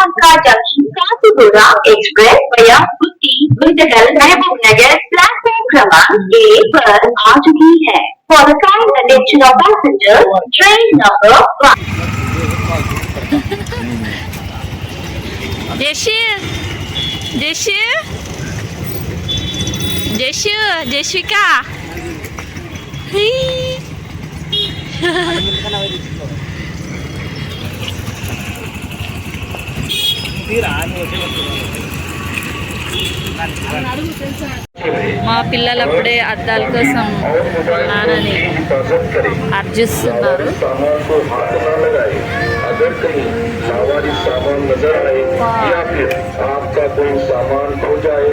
Kalamka Junction Kasipura Express via Uti Vindakal Mehboob Nagar platform क्रमांक A पर आ चुकी है For the kind attention of passengers, train number one. Jesse, Jesse, Jesse, Jessica. Hey. మా పిల్లలు అప్పుడే అద్దాల కోసం వాళ్ళ నాన్నని అర్జిస్తున్నారు सामान को हाथ न लगाए अगर कहीं सवारी सामान नजर आए या फिर आपका कोई सामान खो जाए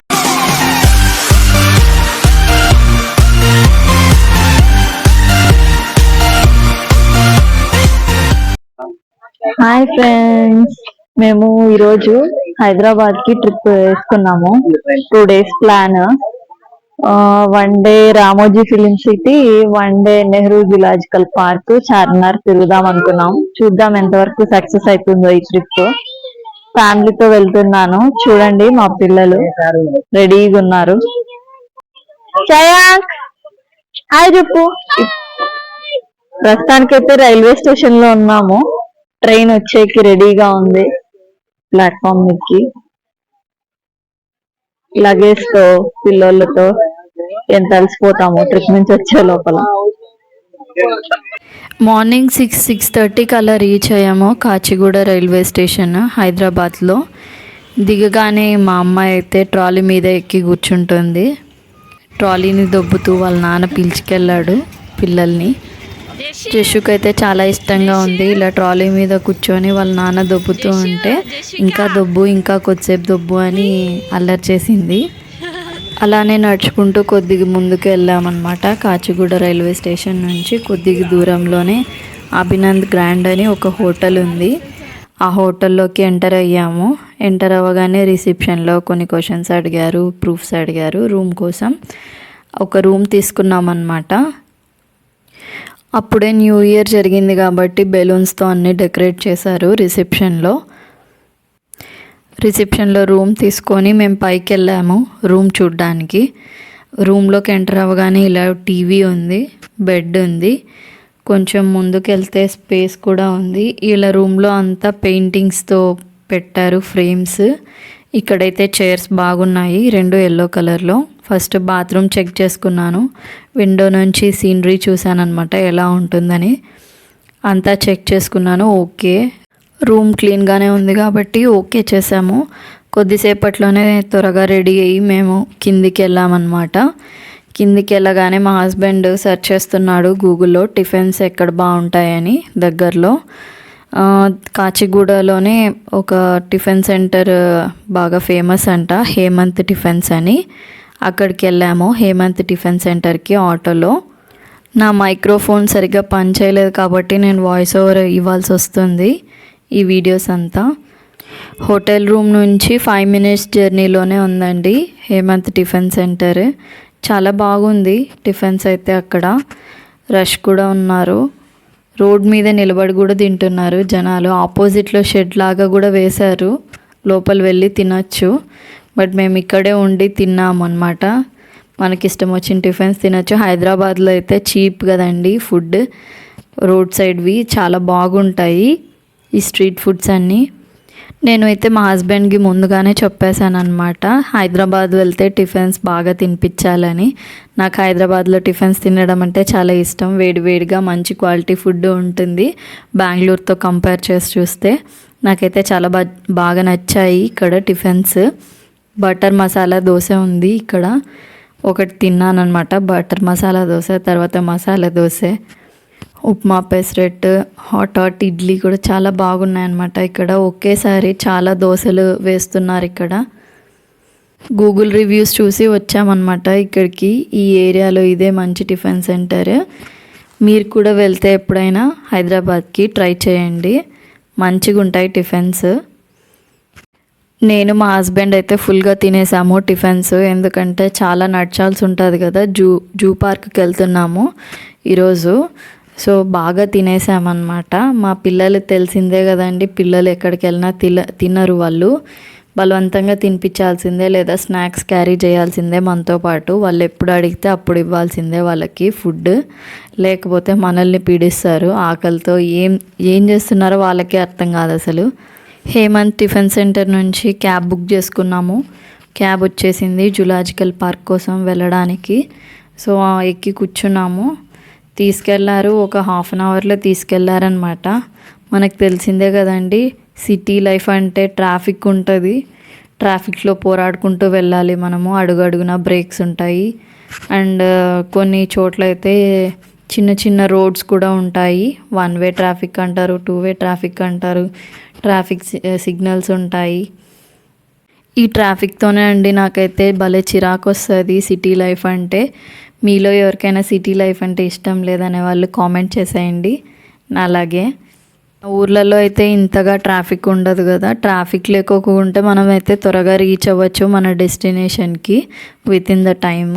హాయ్ ఫ్రెండ్స్ మేము ఈరోజు హైదరాబాద్కి ట్రిప్ వేసుకున్నాము. Two days plan one day Ramoji film city one day Nehru zoological park Charminar తిరుగుదాం అనుకున్నాం. చూద్దాం ఎంతవరకు సక్సెస్ అవుతుందో ఈ ట్రిప్ ఫ్యామిలీతో వెళ్తున్నాను. చూడండి మా పిల్లలు. రెడీగా ఉన్నారు. హాయ్ చెప్పు ప్రస్తుతానికైతే రైల్వే స్టేషన్లో ఉన్నాము. ట్రైన్ వచ్చేకి రెడీగా ఉంది. ప్లాట్ఫామ్ మీదకి. లగేజ్తో పిల్లోళ్ళతో ఎంత అలసిపోతామో ట్రిప్ నుంచి వచ్చే లోపల. మార్నింగ్ సిక్స్ సిక్స్ థర్టీకి అలా రీచ్ అయ్యాము కాచిగూడ రైల్వే స్టేషన్ హైదరాబాద్లో. దిగగానే మా అమ్మాయి అయితే ట్రాలీ మీద ఎక్కి కూర్చుంటుంది. ట్రాలీని దొబ్బుతూ వాళ్ళ నాన్న పిలిచికెళ్ళాడు పిల్లల్ని. జషుకు అయితే చాలా ఇష్టంగా ఉంది. ఇలా ట్రాలీ మీద కూర్చొని వాళ్ళ నాన్న దొబ్బుతూ ఉంటే ఇంకా దొబ్బు ఇంకా కొద్దిసేపు దొబ్బు అని అల్లరి చేసింది. అలానే నడుచుకుంటూ కొద్దిగా ముందుకు వెళ్ళామన్నమాట. కాచిగూడ రైల్వే స్టేషన్ నుంచి కొద్దిగా దూరంలోనే అభినంద్ గ్రాండ్ అని ఒక హోటల్ ఉంది. ఆ హోటల్లోకి ఎంటర్ అయ్యాము. ఎంటర్ అవ్వగానే రిసెప్షన్లో కొన్ని క్వశ్చన్స్ అడిగారు ప్రూఫ్స్ అడిగారు రూమ్ కోసం. ఒక రూమ్ తీసుకున్నామన్నమాట. అప్పుడే న్యూ ఇయర్ జరిగింది కాబట్టి బెలూన్స్తో అన్నీ డెకరేట్ చేశారు రిసెప్షన్లో. రిసెప్షన్లో రూమ్ తీసుకొని మేము పైకి వెళ్ళాము రూమ్ చూడ్డానికి. రూమ్లోకి ఎంటర్ అవ్వగానే ఇలా టీవీ ఉంది బెడ్ ఉంది కొంచెం ముందుకు వెళ్తే స్పేస్ కూడా ఉంది. ఇలా రూమ్లో అంతా పెయింటింగ్స్తో పెట్టారు ఫ్రేమ్స్. ఇక్కడైతే చైర్స్ బాగున్నాయి రెండు ఎల్లో కలర్లో. ఫస్ట్ బాత్రూమ్ చెక్ చేసుకున్నాను. విండో నుంచి సీనరీ చూశానమాట అనమాట ఎలా ఉంటుందని. అంతా చెక్ చేసుకున్నాను ఓకే. రూమ్ క్లీన్గానే ఉంది కాబట్టి ఓకే చేసాము కొద్దిసేపట్లోనే త్వరగా రెడీ అయ్యి మేము కిందికి వెళ్ళామన్నమాట కిందికి వెళ్ళగానే మా హస్బెండ్ సెర్చ్ చేస్తున్నాడు గూగుల్లో టిఫిన్స్ ఎక్కడ బాగుంటాయని దగ్గరలో. కాచిగూడలోనే ఒక టిఫిన్ సెంటర్ బాగా ఫేమస్ అంట హేమంత్ టిఫిన్స్ అని. అక్కడికి వెళ్ళాము. హేమంత్ టిఫిన్ సెంటర్కి ఆటోలో. నా మైక్రోఫోన్ సరిగ్గా పని చేయలేదు కాబట్టి నేను వాయిస్ ఓవర్ ఇవ్వాల్సి వస్తుంది ఈ వీడియోస్ అంతా. హోటల్ రూమ్ నుంచి ఫైవ్ మినిట్స్ జర్నీలోనే ఉందండి హేమంత్ టిఫిన్ సెంటర్. చాలా బాగుంది టిఫిన్స్ అయితే అక్కడ. రష్ కూడా ఉన్నారు. రోడ్ మీద నిలబడి కూడా తింటున్నారు జనాలు. ఆపోజిట్లో షెడ్ లాగా కూడా వేశారు. లోపల వెళ్ళి తినచ్చు. బట్ మేము ఇక్కడే ఉండి తిన్నాము అనమాట మనకి ఇష్టం వచ్చిన టిఫిన్స్ తినచ్చు. హైదరాబాద్లో అయితే చీప్ కదండి ఫుడ్. రోడ్ సైడ్వి చాలా బాగుంటాయి ఈ స్ట్రీట్ ఫుడ్స్ అన్నీ. నేను అయితే మా హస్బెండ్కి ముందుగానే చెప్పేశాను అనమాట హైదరాబాద్ వెళ్తే టిఫిన్స్ బాగా తినిపించాలని. నాకు హైదరాబాద్లో టిఫిన్స్ తినడం అంటే చాలా ఇష్టం. వేడివేడిగా మంచి క్వాలిటీ ఫుడ్ ఉంటుంది. బెంగళూరుతో కంపేర్ చేసి చూస్తే నాకైతే చాలా బా బాగా నచ్చాయి ఇక్కడ టిఫిన్స్. బటర్ మసాలా దోశ ఉంది ఇక్కడ. ఒకటి తిన్నాను అనమాట బటర్ మసాలా దోశ తర్వాత మసాలా దోశ ఉప్మా పెసరెట్ హాట్ హాట్ ఇడ్లీ కూడా చాలా బాగున్నాయన్నమాట ఇక్కడ. ఒకేసారి చాలా దోశలు వేస్తున్నారు ఇక్కడ. గూగుల్ రివ్యూస్ చూసి వచ్చామన్నమాట ఇక్కడికి. ఈ ఏరియాలో ఇదే మంచి టిఫిన్ సెంటర్. మీరు కూడా వెళ్తే ఎప్పుడైనా హైదరాబాద్కి ట్రై చేయండి. మంచిగా ఉంటాయి టిఫిన్స్. నేను మా హస్బెండ్ అయితే ఫుల్గా తినేసాము టిఫిన్స్. ఎందుకంటే చాలా నడచాల్సి ఉంటుంది కదా. జూ జూ పార్క్కి వెళ్తున్నాము ఈరోజు. సో బాగా తినేసామన్నమాట. మా పిల్లలు తెలిసిందే కదండి పిల్లలు ఎక్కడికి వెళ్ళినా తిల తినరు వాళ్ళు. బలవంతంగా తినిపించాల్సిందే లేదా స్నాక్స్ క్యారీ చేయాల్సిందే మనతో పాటు. వాళ్ళు ఎప్పుడు అడిగితే అప్పుడు ఇవ్వాల్సిందే వాళ్ళకి ఫుడ్. లేకపోతే మనల్ని పీడిస్తారు. ఆకలితో ఏం ఏం చేస్తున్నారో వాళ్ళకే అర్థం కాదు అసలు. హేమంత్ టిఫిన్ సెంటర్ నుంచి క్యాబ్ బుక్ చేసుకున్నాము. క్యాబ్ వచ్చేసింది జులాజికల్ పార్క్ కోసం వెళ్ళడానికి. సో ఆ ఎక్కి కూర్చున్నాము. తీసుకెళ్ళారు ఒక హాఫ్ అన్ అవర్లో తీసుకెళ్ళారనమాట మనకు తెలిసిందే కదండి సిటీ లైఫ్ అంటే ట్రాఫిక్ ఉంటుంది. ట్రాఫిక్లో పోరాడుకుంటూ వెళ్ళాలి మనము. అడుగడుగున బ్రేక్స్ ఉంటాయి. అండ్ కొన్ని చోట్ల అయితే చిన్న చిన్న రోడ్స్ కూడా ఉంటాయి. వన్ వే ట్రాఫిక్ అంటారు టూ వే ట్రాఫిక్ అంటారు. ట్రాఫిక్ సిగ్నల్స్ eh, ఉంటాయి. ఈ ట్రాఫిక్తోనే అండి నాకైతే భలే చిరాకు వస్తుంది సిటీ లైఫ్ అంటే. మీలో ఎవరికైనా సిటీ లైఫ్ అంటే ఇష్టం లేదనే వాళ్ళు కామెంట్ చేసేయండి. అలాగే ఊర్లలో అయితే ఇంతగా ట్రాఫిక్ ఉండదు కదా. ట్రాఫిక్ లేకోకుండా మనం అయితే త్వరగా రీచ్ అవ్వచ్చు మన డెస్టినేషన్కి విత్ ఇన్ ద టైమ్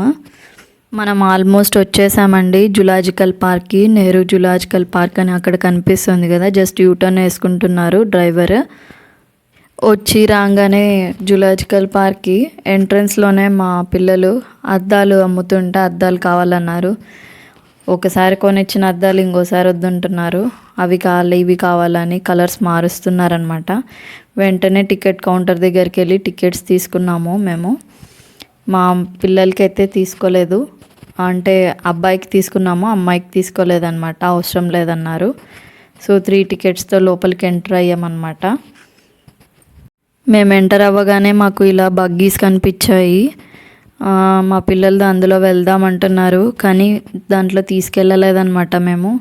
మనం ఆల్మోస్ట్ వచ్చేసామండి జులాజికల్ పార్క్కి. నెహ్రూ జులాజికల్ పార్క్ అని అక్కడ కనిపిస్తుంది కదా. జస్ట్ యూటర్న్ వేసుకుంటున్నారు డ్రైవర్. వచ్చి రాగానే జులాజికల్ పార్క్కి ఎంట్రన్స్లోనే మా పిల్లలు అద్దాలు అమ్ముతుంటే అద్దాలు కావాలన్నారు. ఒకసారి కొనిచ్చిన అద్దాలు ఇంకోసారి వద్దుంటున్నారు. అవి కావాలి ఇవి కావాలని కలర్స్ మారుస్తున్నారనమాట వెంటనే టికెట్ కౌంటర్ దగ్గరికి వెళ్ళి టికెట్స్ తీసుకున్నాము మేము. మా పిల్లలకి అయితే తీసుకోలేదు. అంటే అబ్బాయికి తీసుకున్నాము అమ్మాయికి తీసుకోలేదన్నమాట అవసరం లేదన్నారు. సో త్రీ టికెట్స్తో లోపలికి ఎంటర్ అయ్యామన్నమాట. మేము ఎంటర్ అవ్వగానే మాకు ఇలా బగ్గీస్ కనిపించాయి. మా పిల్లలు అందులో వెళ్దాం అంటున్నారు కానీ దాంట్లో తీసుకెళ్ళలేదన్నమాట మేము.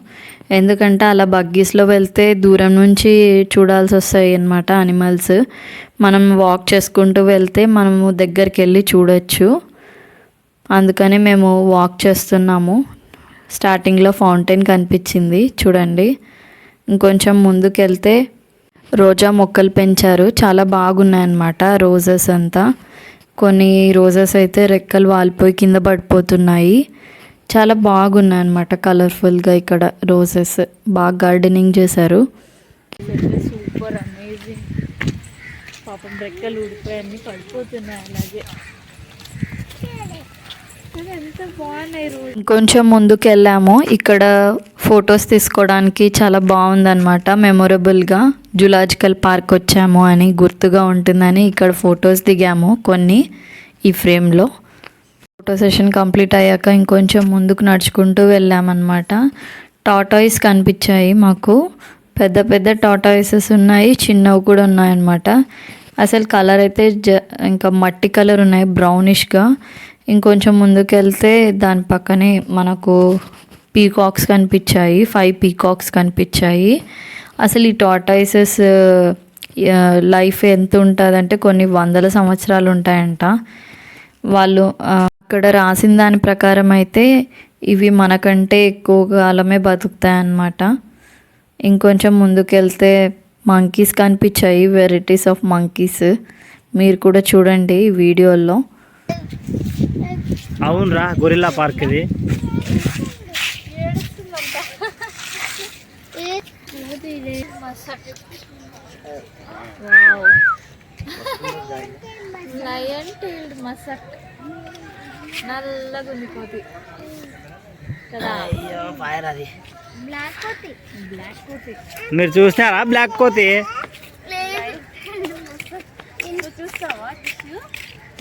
ఎందుకంటే అలా బగ్గీస్లో వెళ్తే దూరం నుంచి చూడాల్సి వస్తాయి అన్నమాట అనిమల్స్ మనం వాక్ చేసుకుంటూ వెళ్తే మనము దగ్గరికి వెళ్ళి చూడొచ్చు. అందుకని మేము వాక్ చేస్తున్నాము. స్టార్టింగ్లో ఫౌంటైన్ కనిపించింది చూడండి. ఇంకొంచెం ముందుకెళ్తే రోజా మొక్కలు పెంచారు. చాలా బాగున్నాయన్నమాట రోజెస్ అంతా. కొన్ని రోజెస్ అయితే రెక్కలు వాలిపోయి కింద పడిపోతున్నాయి. చాలా బాగున్నాయి అనమాట కలర్ఫుల్గా ఇక్కడ రోజెస్ బాగా గార్డెనింగ్ చేశారు. సూపర్ అమేజింగ్ పాపం రెక్కలు ఊడిపోయి పడిపోతున్నాయి అలాగే. కొంచెం ఇంకొంచెం ముందుకు వెళ్ళాము ఇక్కడ ఫొటోస్ తీసుకోవడానికి చాలా బాగుందన్నమాట. మెమొరబుల్గా జులాజికల్ పార్క్ వచ్చాము అని గుర్తుగా ఉంటుందని ఇక్కడ ఫొటోస్ దిగాము కొన్ని ఈ ఫ్రేమ్లో. ఫోటో సెషన్ కంప్లీట్ అయ్యాక ఇంకొంచెం ముందుకు నడుచుకుంటూ వెళ్ళామన్నమాట. టాటాయిస్ కనిపించాయి మాకు. పెద్ద పెద్ద టాటాయిసెస్ ఉన్నాయి చిన్నవి కూడా ఉన్నాయన్నమాట. అసలు కలర్ అయితే జ ఇంకా మట్టి కలర్ ఉన్నాయి బ్రౌనిష్గా ఇంకొంచెం ముందుకు వెళ్తే దాని పక్కనే మనకు పీకాక్స్ కనిపించాయి ఫైవ్ పీకాక్స్ కనిపించాయి. అసలు ఈ టాటాయిసెస్ లైఫ్ ఎంత ఉంటుందంటే కొన్ని వందల సంవత్సరాలు ఉంటాయంట. వాళ్ళు అక్కడ రాసిన దాని ప్రకారం అయితే ఇవి మనకంటే ఎక్కువ కాలమే బతుకుతాయి అన్నమాట ఇంకొంచెం ముందుకెళ్తే మంకీస్ కనిపించాయి వెరైటీస్ ఆఫ్ మంకీస్ మీరు కూడా చూడండి ఈ వీడియోల్లో అవునరా గొరిల్లా పార్క్ ఇది. లయన్ టైల్డ్ మసక్ నల్లగా ఉంది కోతి కదా అయ్యో ఫైర్ అది. బ్లాక్ కోతి బ్లాక్ కోతి మీరు చూసినారా బ్లాక్ కోతి?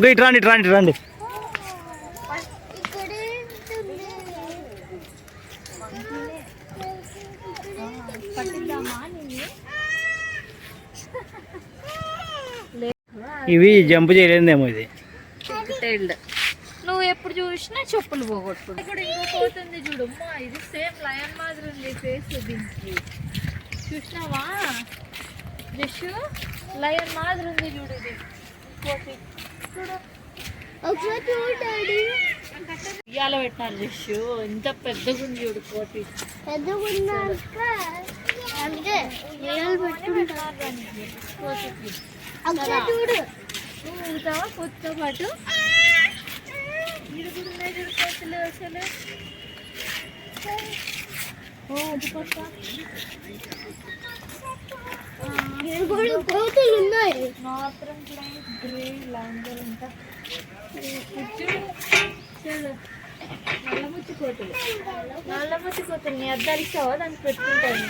ఇటు రండి ఇటు రండి ఇటు రండి. ఇవి జంప్ చేయలేదేమో ఇది. నువ్వు ఎప్పుడు చూసినా చెప్పులు పోగొట్టు ఇప్పుడు ఇంకో పోతుంది చూడు. అమ్మా ఇది సేమ్ లయన్ మాదిరి ఉంది ఫేస్ దీనికి. చూసినావా? జస్ట్ లయన్ మాదిరి ఉంది చూడు ఇది కోతి చూడు. ఉయ్యాల జస్ట్ ఇంత పెద్దగా ఉంది చూడు కోతి కోతికి చూడు. నువ్వు ఊగుతావా కోతితో. పాటు ఉన్నాయి చూడు అసలు కోతులు ఉన్నాయి. నార్థన్ క్లైంట్ గ్రే లాంగర్ అంట నల్లముచ్చి కోతులు. నల్లముచ్చి కోతులు. నీ అద్దాలు ఇస్తావా? దానికి పెట్టుకుంటాను.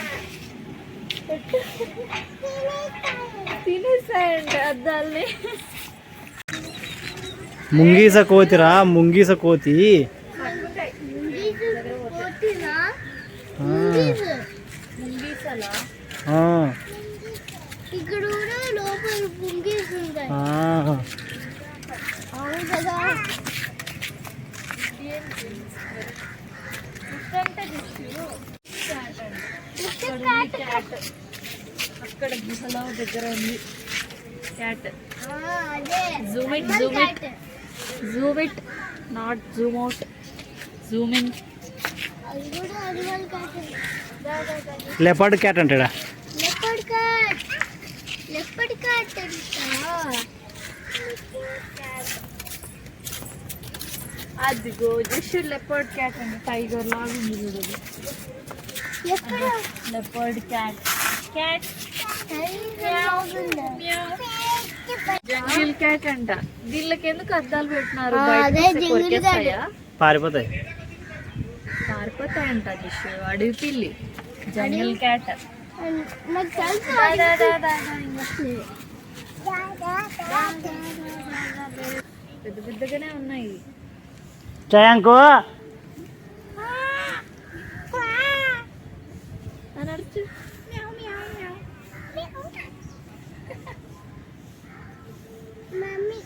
తినేసాయంట అద్దాల్ని ముంగీస కోతిరా ముంగీస కోతి. ఇక్కడ కూడా లోపల పుంగీస్ ఉంటాయి ఆ. అవును కదా అక్కడ గుహలో దగ్గర ఉంది. క్యాట్ ఆ, అదే. Zoom it zoom it. Zoom it not zoom out zoom in అది లెపర్డ్ క్యాట్ అంటాడా? లెపర్డ్ క్యాట్ లెపర్డ్ క్యాట్ అదిగో జస్ట్ లెపర్డ్ క్యాట్ అండి టైగర్ లాగా ఉంది చూడదు ఎక్కడ? Leopard cat cat jungle cat అంట వీళ్ళకి ఎందుకు అద్దాలు పెట్టినారు కొరికేస్తాయా? పారిపోతాయి. పారిపోతాయంట జిషు అడవి పిల్లి. Jungle cat. పెద్ద పెద్దగానే ఉన్నాయి. చయాంకు అని అరుచు మమ్మీ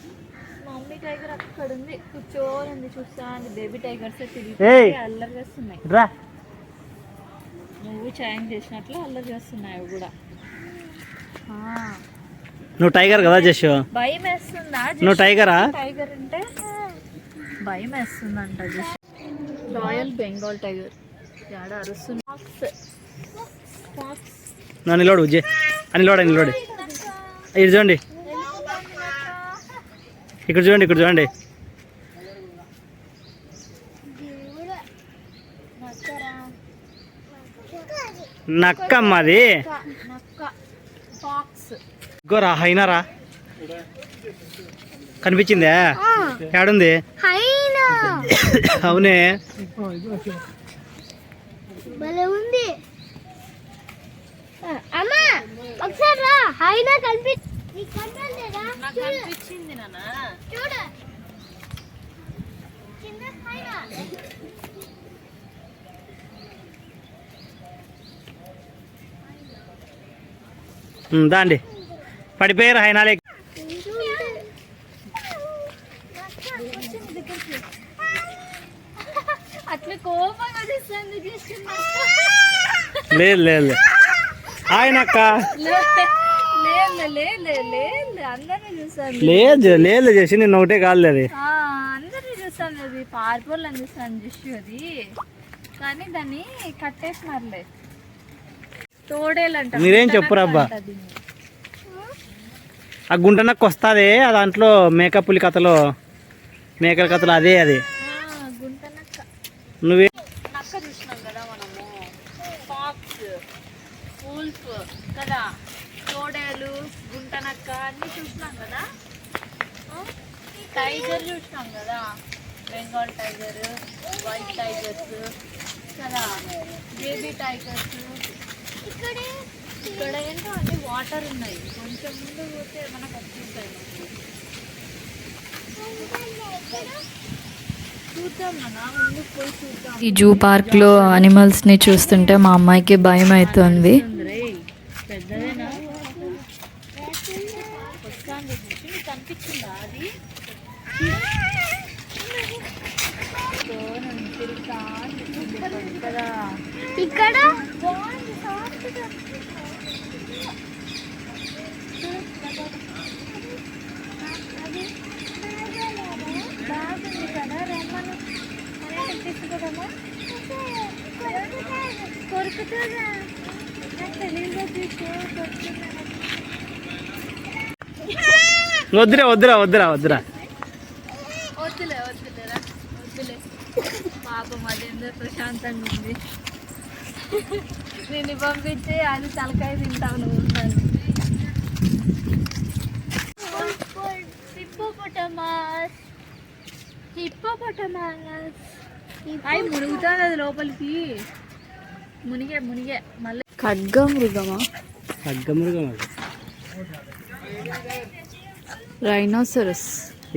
మమ్మీ టైగర్ అక్కడ ఉంది కూర్చోని చూస్తా బేబీ టైగర్స్. తిరిగి అల్లరి చేస్తున్నాయి. రా. నువ్వు చాయం చేసినట్లు అల్లరి చేస్తున్నాయి అవి కూడా. ఆ, నువ్వు టైగర్ కదా జస్ట్ భయం వేస్తుందా నువ్వు టైగరా? టైగర్ అంటే భయం వేస్తుందంట జస్ట్ రాయల్ బెంగాల్ టైగర్. యాడ అరుస్తుంది? ఫాక్స్. ఫాక్స్ నా నిలబడు ఉజ్జే అని నిలబడు నిలబడు. ఇది చూడండి. ఇక్కడ చూడండి ఇక్కడ చూడండి దేవుడా నక్కరా నక్క అమ్మది నక్క ఫాక్స్ గోరా హైనారా? కనిపించిందే? ఏడుంది? హైనా. అవునే. భలే ఉంది. అమ్మా ఒకసారి రా. హైనా కనిపి నీకు కనపడలేదా నాకు చూడు. అనిపించింది నాన్న. చూడు. కింద హైనా. దాండి. పడిపోయారు హైనాలే లేదు లేదు ఆయనక్క లేదు లేదు చేసి నిన్న ఒకటే కాదు అది. అందరినీ చూసాను అది. పారిపోలని చూసాను జస్ట్ అది కానీ దాన్ని కట్టేసినారులే. తోడేలంట. మీరేం చెప్పురా అబ్బా? అంట దీన్ని. ఆ గుంట నక్క వస్తుంది ఆ దాంట్లో మేకపులి కథలో మేకల కథలో అదే అది. నువ్వే కదా తోడేలు అన్ని చూసినాం కదా? టైగర్ చూసినాం కదా. బెంగాల్ టైగర్ వైట్ టైగర్స్ కదా. బేబీ టైగర్స్ ఇక్కడే ఇక్కడ ఏంటో అన్ని వాటర్ ఉన్నాయి. కొంచెం ముందు పోతే మనకు. ఈ జూ పార్క్లో అనిమల్స్ని చూస్తుంటే మా అమ్మాయికి భయం అవుతుంది. రేయ్, పెద్దదేనా వస్తాను నీకు కనిపించిందా అది సో నన్ను తిరుగుతా అని చెప్పింది కదా ఇక్కడ బాగుంది కదా రమ్మను అనేది తీసుకురామా కొరుకుతుందా నాకు తెలియదు తీసుకో కొరుకుతుందా వద్దురా వద్దురా వద్దురా వద్దురా. వద్దులే వద్దులేరా వద్దులే. పాపం అదేందో ప్రశాంతంగా ఉంది. నేను పంపించి అది తలకాయ తింటావు నువ్వు హిప్పోపటమాస్ హిప్పోపటమాస్ అవి మునుగుతుంది అది లోపలికి మునిగే మునిగే మళ్ళీ ఖడ్గ మృగమా అగ్గమృగం అది రైనోసరస్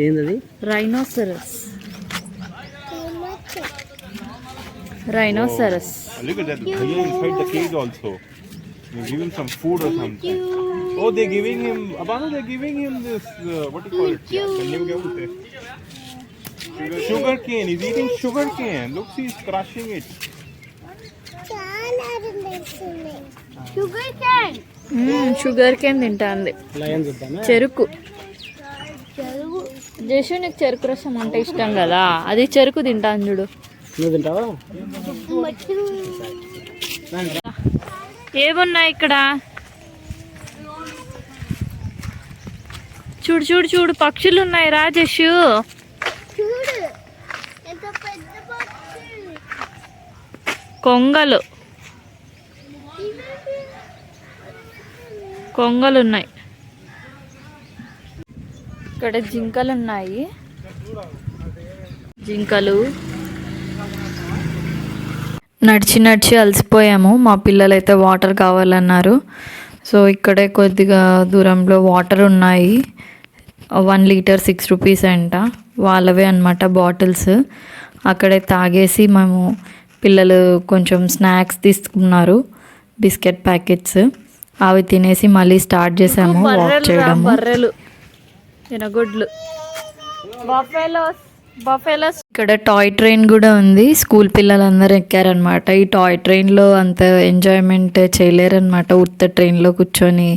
ఏందది rhinoceros rhinoceros Look at that lion inside the cage also. They give him some food or something. Oh, they're giving him. Abana, they're giving him this. Uh, what do you call it? Hain? Sugar cane. He's eating sugar cane. Look, he's crushing it. Sugar cane తింటాంది. చెరుకు. జేషు నీకు చెరుకు రసం అంటే ఇష్టం కదా? అది చెరుకు తింటాను చూడు. నువ్వు తింటావా? మట్టి ఏమున్నాయి ఇక్కడ? చూడు చూడు చూడు పక్షులు ఉన్నాయి రాజేషు చూడు ఎంత పెద్ద పక్షి కొంగలు. కొంగలు ఉన్నాయి ఇక్కడ జింకలు ఉన్నాయి జింకలు. నడిచి నడిచి అలసిపోయాము. మా పిల్లలైతే వాటర్ కావాలన్నారు. సో ఇక్కడే కొద్దిగా దూరంలో వాటర్ ఉన్నాయి. వన్ లీటర్ సిక్స్ రూపీస్ అంట. వాళ్ళవే అనమాట బాటిల్స్. అక్కడే తాగేసి మేము పిల్లలు కొంచెం స్నాక్స్ తీసుకున్నారు బిస్కెట్ ప్యాకెట్స్. అవి తినేసి మళ్ళీ స్టార్ట్ చేసాము వాక్ చేయడము. బర్రెలు. తినగొడ్లు. Buffaloes buffaloes. ఇక్కడ టాయ్ ట్రైన్ కూడా ఉంది స్కూల్ పిల్లలందరూ ఎక్కారనమాట ఈ టాయ్ ట్రైన్లో అంత ఎంజాయ్మెంట్ చేయలేరనమాట ఉత్త ట్రైన్లో కూర్చొని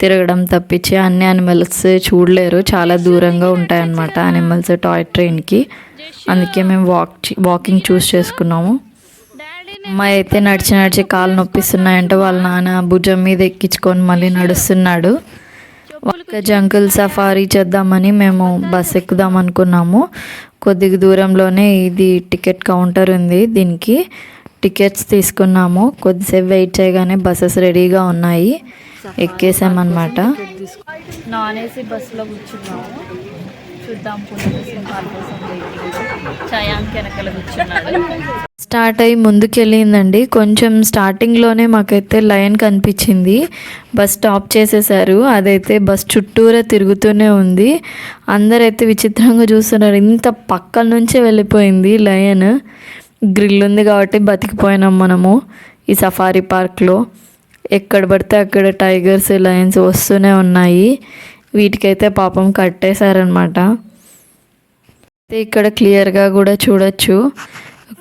తిరగడం తప్పించి. అన్ని యానిమల్స్ చూడలేరు చాలా దూరంగా ఉంటాయన్నమాట యానిమల్స్ టాయ్ ట్రైన్కి. అందుకే మేము వాక్ వాకింగ్ చూస్ చేసుకున్నాము. అమ్మాయి అయితే నడిచి నడిచి కాలు నొప్పిస్తున్నాయంటే. వాళ్ళ నాన్న భుజం మీద ఎక్కించుకొని మళ్ళీ నడుస్తున్నాడు. ఒక జంకుల్ సఫారీ చేద్దామని మేము బస్ ఎక్కుదాం అనుకున్నాము. కొద్దిగా దూరంలోనే ఇది టికెట్ కౌంటర్ ఉంది. దీనికి టికెట్స్ తీసుకున్నాము. కొద్దిసేపు వెయిట్ చేయగానే బస్సెస్ రెడీగా ఉన్నాయి. ఎక్కేసామన్నమాట. నాన్ ఏసీ బస్సులో కూర్చున్నాము. చూద్దాం వెనకాల కూర్చున్నాడు. స్టార్ట్ అయ్యి ముందుకెళ్ళిందండి. కొంచెం స్టార్టింగ్లోనే మాకైతే లైన్ కనిపించింది. బస్ స్టాప్ చేసేసారు. అదైతే బస్ చుట్టూరా తిరుగుతూనే ఉంది. అందరైతే విచిత్రంగా చూస్తున్నారు. ఇంత పక్కల నుంచే వెళ్ళిపోయింది లయన్ గ్రిల్ ఉంది కాబట్టి బతికిపోయినాం మనము ఈ సఫారీ పార్క్లో. ఎక్కడ పడితే అక్కడ టైగర్స్ లయన్స్ వస్తూనే ఉన్నాయి. వీటికైతే పాపం కట్టేశారనమాట ఇక్కడ క్లియర్గా కూడా చూడొచ్చు.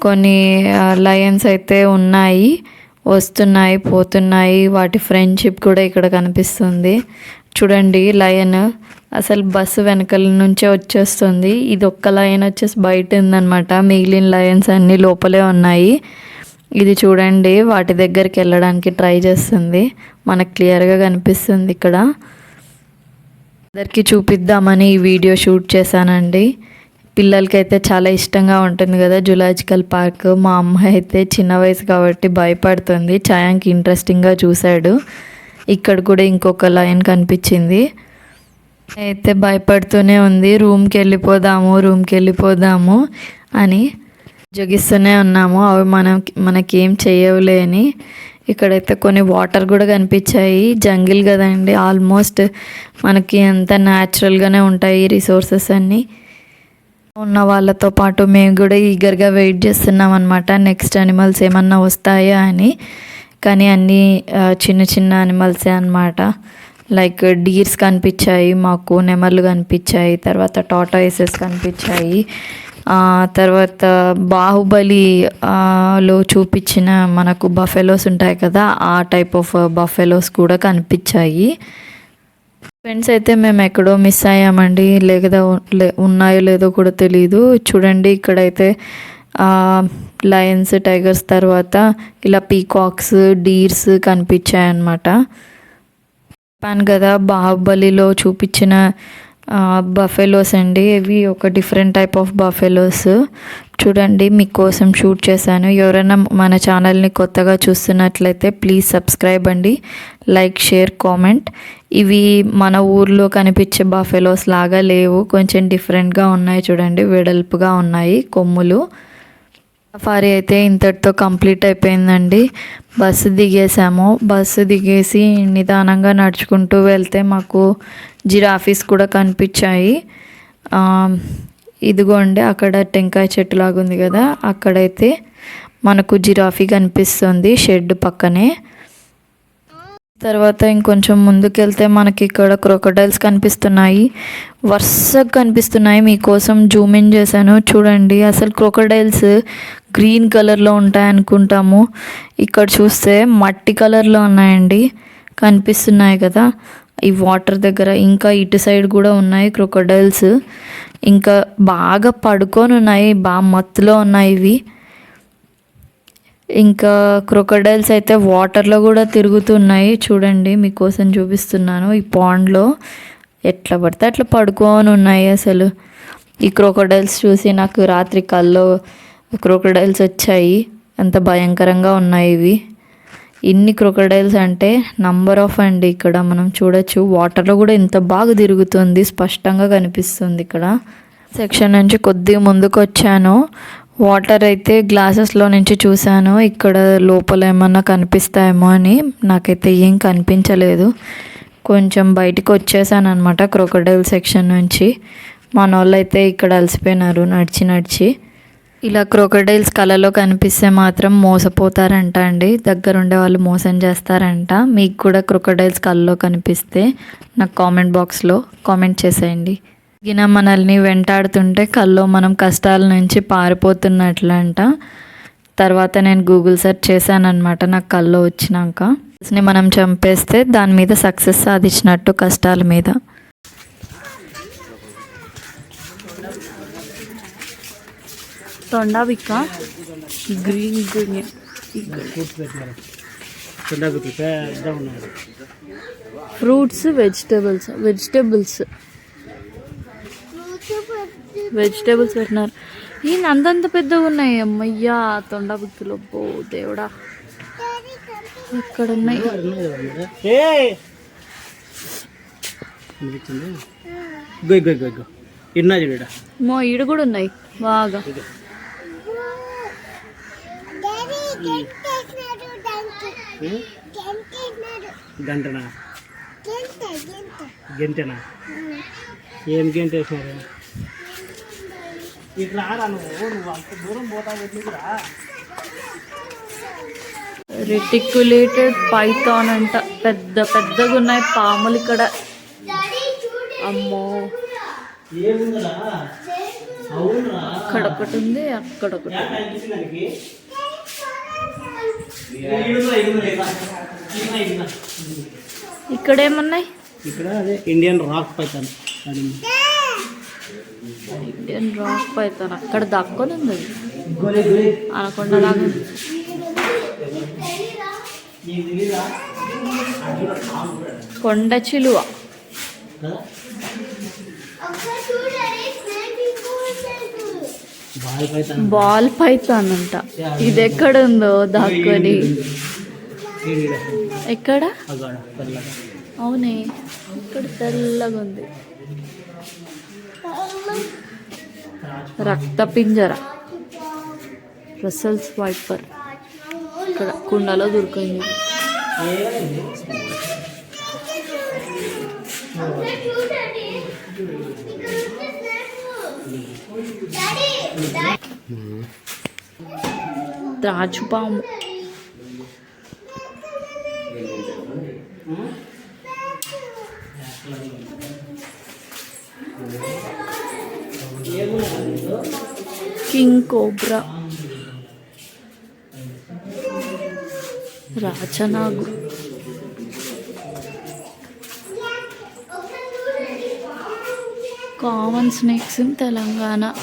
కొన్ని లయన్స్ అయితే ఉన్నాయి. వస్తున్నాయి పోతున్నాయి. వాటి ఫ్రెండ్షిప్ కూడా ఇక్కడ కనిపిస్తుంది. చూడండి లయన్ అసలు బస్సు వెనకల నుంచే వచ్చేస్తుంది. ఇది ఒక్క లయన్ వచ్చేసి బయట ఉందన్నమాట. మిగిలిన లయన్స్ అన్నీ లోపలే ఉన్నాయి. ఇది చూడండి వాటి దగ్గరికి వెళ్ళడానికి ట్రై చేస్తుంది. మనకు క్లియర్గా కనిపిస్తుంది ఇక్కడ. అందరికీ చూపిద్దామని ఈ వీడియో షూట్ చేశానండి. పిల్లలకైతే చాలా ఇష్టంగా ఉంటుంది కదా జులాజికల్ పార్క్. మా అమ్మాయి అయితే చిన్న వయసు కాబట్టి భయపడుతుంది. ఛాయాంకి ఇంట్రెస్టింగ్గా చూశాడు. ఇక్కడ కూడా ఇంకొక లైన్ కనిపించింది. అయితే భయపడుతూనే ఉంది. రూమ్కి వెళ్ళిపోదాము రూమ్కి వెళ్ళిపోదాము అని జగిస్తూనే ఉన్నాము. అవి మనం మనకేం చేయవులే అని ఇక్కడైతే కొన్ని వాటర్ కూడా కనిపించాయి. జంగిల్ కదండి. ఆల్మోస్ట్ మనకి అంత న్యాచురల్గానే ఉంటాయి రిసోర్సెస్ అన్నీ. ఉన్న వాళ్ళతో పాటు మేము కూడా ఈగర్గా వెయిట్ చేస్తున్నాం అనమాట నెక్స్ట్ అనిమల్స్ ఏమన్నా వస్తాయా అని. కానీ అన్నీ చిన్న చిన్న అనిమల్సే అనమాట లైక్ డీర్స్ కనిపించాయి మాకు నెమళ్ళు కనిపించాయి తర్వాత టాటాయిసెస్ కనిపించాయి. తర్వాత బాహుబలి లో చూపించిన మనకు బఫెలోస్ ఉంటాయి కదా ఆ టైప్ ఆఫ్ బఫెలోస్ కూడా కనిపించాయి. ఫ్రెండ్స్ అయితే మేము ఎక్కడో మిస్ అయ్యామండి. లేదా లే- ఉన్నాయో లేదో కూడా తెలియదు చూడండి ఇక్కడైతే లయన్స్ టైగర్స్ తర్వాత ఇలా పీకాక్స్ డీర్స్ కనిపించాయన్నమాట. చెప్పాను కదా బాహుబలిలో చూపించిన బఫెలోస్ అండి. ఇవి ఒక డిఫరెంట్ టైప్ ఆఫ్ బఫెలోస్ చూడండి మీకోసం షూట్ చేశాను. ఎవరైనా మన ఛానల్ని కొత్తగా చూస్తున్నట్లయితే ప్లీజ్ సబ్స్క్రైబ్ అండి. లైక్ షేర్ కామెంట్ ఇవి మన ఊర్లో కనిపించే బఫెలోస్ లాగా లేవు. కొంచెం డిఫరెంట్గా ఉన్నాయి చూడండి. వెడల్పుగా ఉన్నాయి కొమ్ములు. సఫారీ అయితే ఇంతటితో కంప్లీట్ అయిపోయిందండి. బస్సు దిగేసాము బస్సు దిగేసి నిదానంగా నడుచుకుంటూ వెళ్తే మాకు జిరాఫీస్ కూడా కనిపించాయి. ఇదిగోండి అక్కడ టెంకాయ చెట్టు లాగా ఉంది కదా అక్కడైతే మనకు జిరాఫీ కనిపిస్తుంది షెడ్ పక్కనే. తర్వాత ఇంకొంచెం ముందుకెళ్తే మనకి ఇక్కడ క్రొకడైల్స్ కనిపిస్తున్నాయి. వరుసగా కనిపిస్తున్నాయి. మీకోసం జూమ్ ఇన్ చేశాను. చూడండి అసలు క్రొకడైల్స్ గ్రీన్ కలర్లో ఉంటాయి అనుకుంటాము. ఇక్కడ చూస్తే మట్టి కలర్లో ఉన్నాయండి. కనిపిస్తున్నాయి కదా. ఈ వాటర్ దగ్గర ఇంకా ఇటు సైడ్ కూడా ఉన్నాయి క్రొకడైల్స్ ఇంకా బాగా పడుకొని ఉన్నాయి. బాగా మత్తులో ఉన్నాయి ఇవి. ఇంకా క్రొకడైల్స్ అయితే వాటర్లో కూడా తిరుగుతున్నాయి. చూడండి మీకోసం చూపిస్తున్నాను. ఈ పాండ్లో ఎట్లా పడితే అట్లా పడుకొని ఉన్నాయి అసలు. ఈ క్రొకడైల్స్ చూసి నాకు రాత్రి కల్లో క్రొకడైల్స్ వచ్చాయి. అంత భయంకరంగా ఉన్నాయి ఇవి. ఇన్ని క్రొకడైల్స్ అంటే నంబర్ ఆఫ్ అండి ఇక్కడ మనం చూడొచ్చు. వాటర్లో కూడా ఇంత బాగా తిరుగుతుంది. స్పష్టంగా కనిపిస్తుంది ఇక్కడ. సెక్షన్ నుంచి కొద్దిగా ముందుకు వచ్చాను వాటర్ అయితే గ్లాసెస్లో నుంచి చూశాను. ఇక్కడ లోపల ఏమన్నా కనిపిస్తాయేమో అని నాకైతే ఏం కనిపించలేదు. కొంచెం బయటికి వచ్చేసాను అనమాట క్రొకడైల్ సెక్షన్ నుంచి. మన వాళ్ళు అయితే ఇక్కడ అలసిపోయినారు నడిచి నడిచి. ఇలా క్రొకడైల్స్ కళలో కనిపిస్తే మాత్రం మోసపోతారంట అండి. దగ్గరుండే వాళ్ళు మోసం చేస్తారంట. మీకు కూడా క్రొకడైల్స్ కలలో కనిపిస్తే నాకు కామెంట్ బాక్స్లో కామెంట్ చేసేయండి. గిన మనల్ని వెంటాడుతుంటే కల్లో మనం కష్టాల నుంచి పారిపోతున్నట్లంట. తర్వాత నేను గూగుల్ సెర్చ్ చేశాను అనమాట నాకు కల్లో వచ్చినాక. ని మనం చంపేస్తే దాని మీద సక్సెస్ సాధించినట్టు కష్టాల మీద. Green fruits vegetables vegetables. Vegetables పెట్టినారు. ఈ అంతంత పెద్దగా ఉన్నాయి అమ్మయ్యా తొండబిక్కులు బో దేవుడా. అక్కడ ఉన్నాయి? మో ఈడు కూడా ఉన్నాయి. బాగా. గంటనా? గెంట గెంట. గంటనా? ఏం గంట వేసినారు ఇట్లా రా నువ్వు? నువ్వు అంత దూరం పోతావు ఎందుకురా రెటిక్యులేటెడ్ పైథాన్ అంట. పెద్ద పెద్దగా ఉన్నాయి. పాములు ఇక్కడ. అమ్మో. అక్కడ ఒకటి ఉంది అక్కడ ఒకటి ఇడుగురా. ఇక్కడ ఏమున్నాయి ఇక్కడ అదే ఇండియన్ రాక్ అది ఇండియన్ రాక్ పైథాన్ అక్కడ దక్కొని ఉంది. అనకుండా కొండ చిలువ. బాల్ పైతాన్ అంట. ఇది ఎక్కడ ఉందో దాక్కొని. ఎక్కడ? అవునే. ఇక్కడ తెల్లగా ఉంది. రక్త పింజర రసల్స్ వైపర్ ఇక్కడ కుండలో దొరికింది చూడండి king cobra. రాచనాగు. Common snakes in Telangana.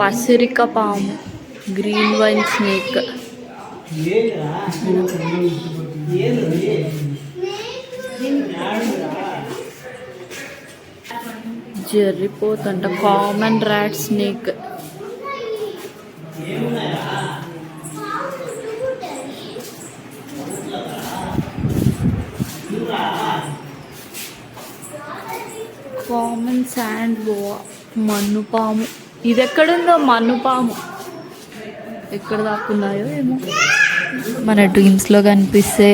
పసిరిక పాము. Green vine snake. జర్రిపోతంట common rat snake common sand boa మన్ను పాము ఇది ఎక్కడుందో మన్ను పాము ఎక్కడ దాక్కున్నాయో ఏమో. మన డ్రీమ్స్లో కనిపిస్తే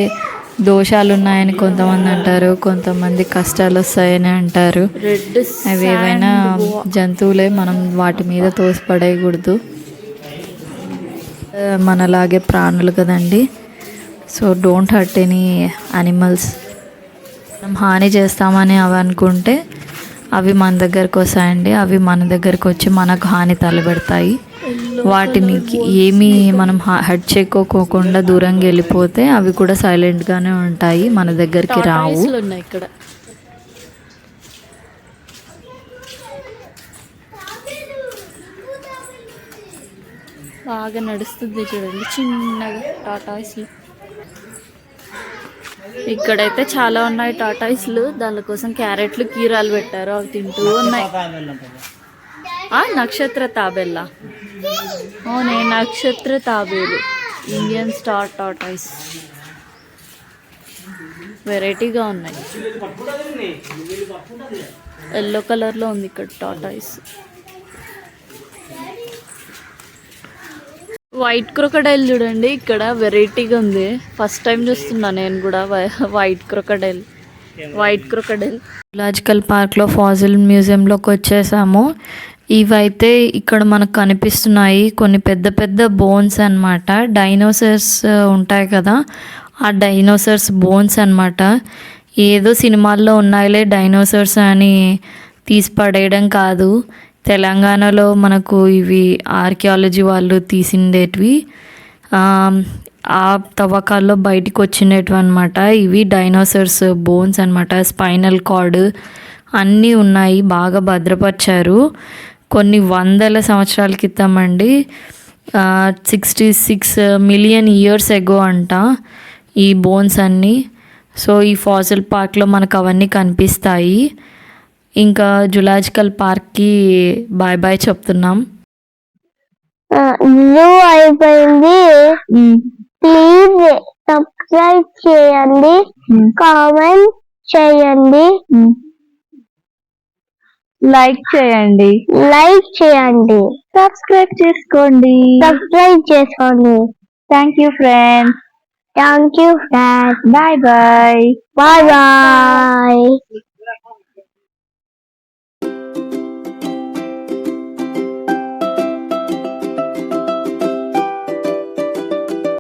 దోషాలు ఉన్నాయని కొంతమంది అంటారు కొంతమంది కష్టాలు వస్తాయని అంటారు అవి ఏవైనా జంతువులే మనం వాటి మీద తోసిపడేయకూడదు. మనలాగే ప్రాణులు కదండి. So don't hurt any animals మనం హాని చేస్తామని అవి అనుకుంటే అవి మన దగ్గరకు వస్తాయండి. అవి మన దగ్గరకు వచ్చి మనకు హాని తలబెడతాయి వాటిని ఏమీ మనం హట్ చేసుకోకోకుండా దూరంగా వెళ్ళిపోతే అవి కూడా సైలెంట్గానే ఉంటాయి మన దగ్గరికి రావు. ఉన్నాయి ఇక్కడ. బాగా నడుస్తుంది చూడండి చిన్నగా టాటాయిస్లు ఇక్కడైతే చాలా ఉన్నాయి టాటాయిస్లు దానికోసం క్యారెట్లు కీరాలు పెట్టారు. అవి తింటూ ఉన్నాయి. ఆ నక్షత్ర తాబెల్లా అవునే నక్షత్ర తాబేలు. ఇండియన్ స్టార్ టాటాయిస్ వెరైటీగా ఉన్నాయి. ఎల్లో కలర్లో ఉంది ఇక్కడ టాటాయిస్ వైట్ క్రొకడైల్ చూడండి ఇక్కడ వెరైటీగా ఉంది. ఫస్ట్ టైం చూస్తున్నా నేను కూడా wh- white crocodile white crocodile zoological పార్క్లో ఫాజిల్ మ్యూజియంలోకి వచ్చేసాము. ఇవైతే ఇక్కడ మనకు కనిపిస్తున్నాయి కొన్ని పెద్ద పెద్ద బోన్స్ అనమాట డైనోసర్స్ ఉంటాయి కదా. ఆ డైనోసర్స్ బోన్స్ అనమాట ఏదో సినిమాల్లో ఉన్నాయిలే డైనోసర్స్ అని తీసి పడేయడం కాదు. తెలంగాణలో మనకు ఇవి ఆర్కియాలజీ వాళ్ళు తీసిండేటివి. ఆ, తవ్వకాల్లో బయటికి వచ్చినట్టు అనమాట ఇవి డైనోసర్స్ బోన్స్ అనమాట స్పైనల్ కార్డు అన్నీ ఉన్నాయి. బాగా భద్రపరిచారు. కొన్ని వందల సంవత్సరాల క్రితం అండి sixty six million years ago అంట ఈ బోన్స్ అన్నీ. సో ఈ ఫాసిల్ పార్క్లో మనకు అవన్నీ కనిపిస్తాయి. ఇంకా జులాజికల్ పార్క్కి బాయ్ బాయ్ చెప్తున్నాం. వ్యూ అయిపోయింది. ప్లీజ్ సబ్స్క్రైబ్ చేయండి. కామెంట్ చేయండి. లైక్ చేయండి. లైక్ చేయండి. సబ్స్క్రైబ్ చేసుకోండి. సబ్స్క్రైబ్ చేసుకోండి. Thank you friends. Thank you friends. Bye bye. Bye bye.